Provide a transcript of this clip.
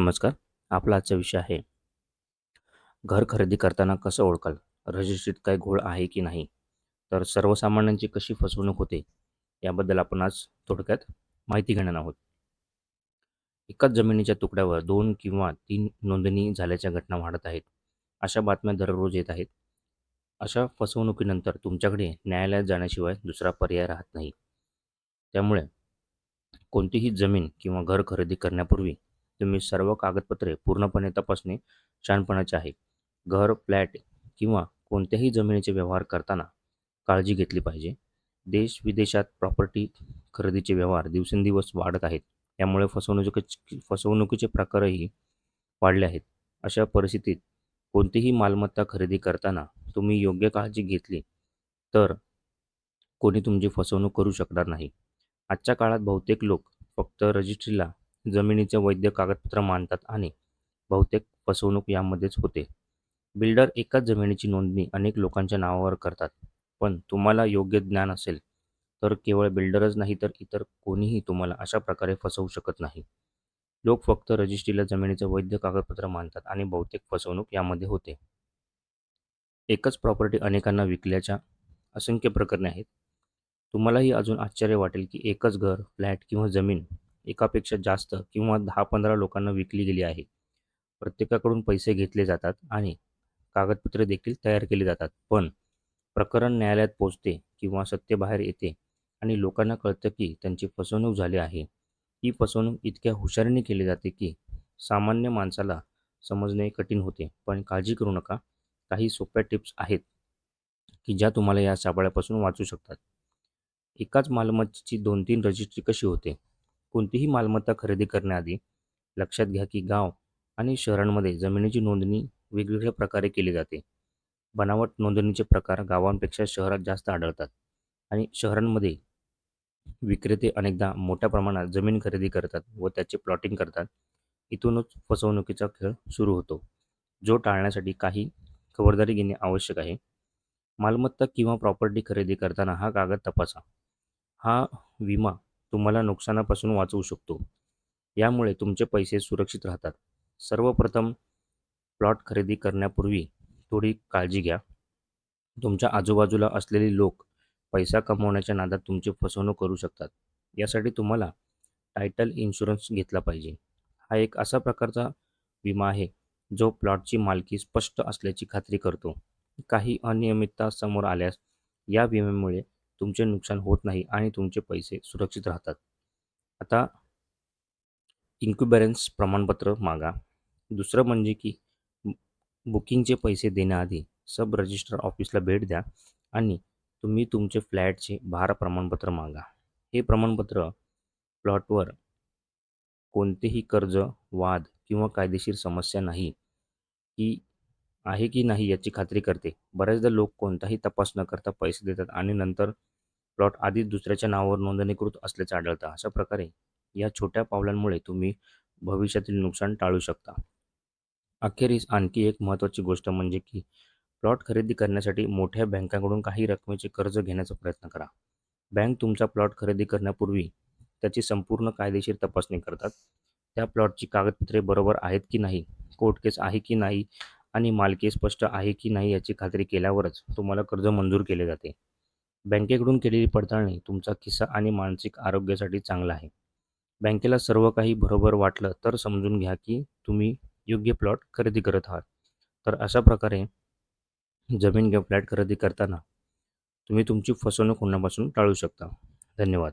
नमस्कार. आपला आजचा विषय आहे घर खरेदी करताना कसं ओळखाल? रजिस्ट्रीत काय घोळ आहे की नाही? तर सर्वसामान्यांची कशी फसवणूक होते? याबद्दल आपण आज थोडक्यात माहिती घेणार आहोत. एकाच जमिनीच्या तुकड्यावर दोन किंवा तीन नोंदणी झाल्याच्या घटना वाढत आहेत. अशा बातम्या दररोज येत आहेत. अशा फसवणुकीनंतर तुमच्याकडे न्यायालयात जाण्याशिवाय दुसरा पर्याय राहत नाही. त्यामुळे कोणतीही जमीन किंवा घर खरेदी करण्यापूर्वी तुम्ही सर्व कागदपत्रे पूर्णपणे तपासणे शहाणपणाचे आहे. घर फ्लॅट किंवा कोणत्याही जमिनीचे व्यवहार करताना काळजी घेतली पाहिजे. देश विदेशात प्रॉपर्टी खरेदीचे व्यवहार दिवसेंदिवस वाढत आहेत. त्यामुळे फसवणुकीचे फसवणुकीचे प्रकारही वाढले आहेत. अशा परिस्थितीत कोणतीही मालमत्ता खरेदी करताना तुम्ही योग्य काळजी घेतली तर कोणी तुमची फसवणूक करू शकणार नाही. आजच्या काळात बहुतेक लोक फक्त रजिस्ट्रीला जमिनीचे वैध कागदपत्र मानतात आणि बहुतेक फसवणूक यामध्येच होते. बिल्डर एकाच जमिनीची नोंदणी अनेक लोकांच्या नावावर करतात. पण तुम्हाला योग्य ज्ञान असेल तर केवळ बिल्डरच नाही तर इतर कोणीही तुम्हाला अशा प्रकारे फसवू शकत नाही. लोक फक्त रजिस्ट्रीला जमिनीचे वैध कागदपत्र मानतात आणि बहुतेक फसवणूक यामध्ये होते. एकच प्रॉपर्टी अनेकांना विकल्याच्या असंख्य प्रकरणे आहेत. तुम्हालाही अजून आश्चर्य वाटेल की एकच घर फ्लॅट किंवा जमीन एकापेक्षा जास्त किंवा दहा पंधरा लोकांना विकली गेली आहे. प्रत्येकाकडून पैसे घेतले जातात आणि कागदपत्रे देखील तयार केली जातात. पण प्रकरण न्यायालयात पोचते किंवा सत्य बाहेर येते आणि लोकांना कळतं की त्यांची फसवणूक झाली आहे. ही फसवणूक इतक्या हुशारीने केली जाते की सामान्य माणसाला समजणे कठीण होते. पण काळजी करू नका. काही सोप्या टिप्स आहेत की ज्या तुम्हाला या सापळ्यापासून वाचू शकतात. एकाच मालमत्तेची दोन तीन रजिस्ट्री कशी होते? कोणतीही मालमत्ता खरेदी करण्याआधी लक्षात घ्या की गाव आणि शहरांमध्ये जमिनीची नोंदणी वेगवेगळ्या प्रकारे केली जाते. बनावट नोंदणीचे प्रकार गावांपेक्षा शहरात जास्त आढळतात आणि शहरांमध्ये विक्रेते अनेकदा मोठ्या प्रमाणात जमीन खरेदी करतात व त्याचे प्लॉटिंग करतात. इथूनच फसवणुकीचा खेळ सुरू होतो. जो टाळण्यासाठी काही खबरदारी घेणे आवश्यक आहे. मालमत्ता किंवा प्रॉपर्टी खरेदी करताना हा कागद तपासा. हा विमा तुम्हाला नुकसानापासून वाचवू शकतो. यामुळे तुमचे पैसे सुरक्षित राहतात. सर्वप्रथम प्लॉट खरेदी करण्यापूर्वी थोडी काळजी घ्या. तुमच्या आजूबाजूला असलेले लोक पैसा कमवण्याच्या नादात तुमची फसवणूक करू शकतात. यासाठी तुम्हाला टायटल इन्शुरन्स घेतला पाहिजे. हा एक असा प्रकारचा विमा आहे जो प्लॉटची मालकी स्पष्ट असल्याची खात्री करतो. काही अनियमितता समोर आल्यास या विम्यामुळे तुमचे नुकसान होत नाही आणि तुमचे पैसे सुरक्षित राहतात. आता इन्क्युबरन्स प्रमाणपत्र मागा. दुसरं म्हणजे की बुकिंगचे पैसे देण्याआधी सब रजिस्टर ऑफिसला भेट द्या आणि तुम्ही तुमचे फ्लॅटचे भार प्रमाणपत्र मागा. हे प्रमाणपत्र प्लॉटवर कोणतेही कर्ज वाद किंवा कायदेशीर समस्या नाही की आहे की नाही याची खात्री करते. बऱ्याचदा लोक कोणताही तपास न करता पैसे देतात आणि नंतर प्लॉट आधीच दुसऱ्याच्या नावावर नोंदणीकृत असल्याचं आढळतं. अशा प्रकारे या छोट्या पावलांमुळे तुम्ही भविष्यातील नुकसान टाळू शकता. अखेरीस आणखी एक महत्त्वाची गोष्ट म्हणजे की प्लॉट खरेदी करण्यासाठी मोठ्या बँकांकडून काही रकमेचे कर्ज घेण्याचा प्रयत्न करा. बँक तुमचा प्लॉट खरेदी करण्यापूर्वी त्याची संपूर्ण कायदेशीर तपासणी करतात. त्या प्लॉटची कागदपत्रे बरोबर आहेत की नाही? कोर्ट केस आहे की नाही? आणि मालकी स्पष्ट आहे की नाही याची खात्री केल्यावरच तुम्हाला कर्ज मंजूर केले जाते. बँकेकडून केलेली पडताळणी तुमचा खिस्सा आणि मानसिक आरोग्यासाठी चांगला आहे. बँकेला सर्व काही बरोबर वाटलं तर समजून घ्या की तुम्ही योग्य प्लॉट खरेदी करत आहात. तर अशा प्रकारे जमीन किंवा फ्लॅट खरेदी करताना तुम्ही तुमची फसवणूक होण्यापासून टाळू शकता. धन्यवाद.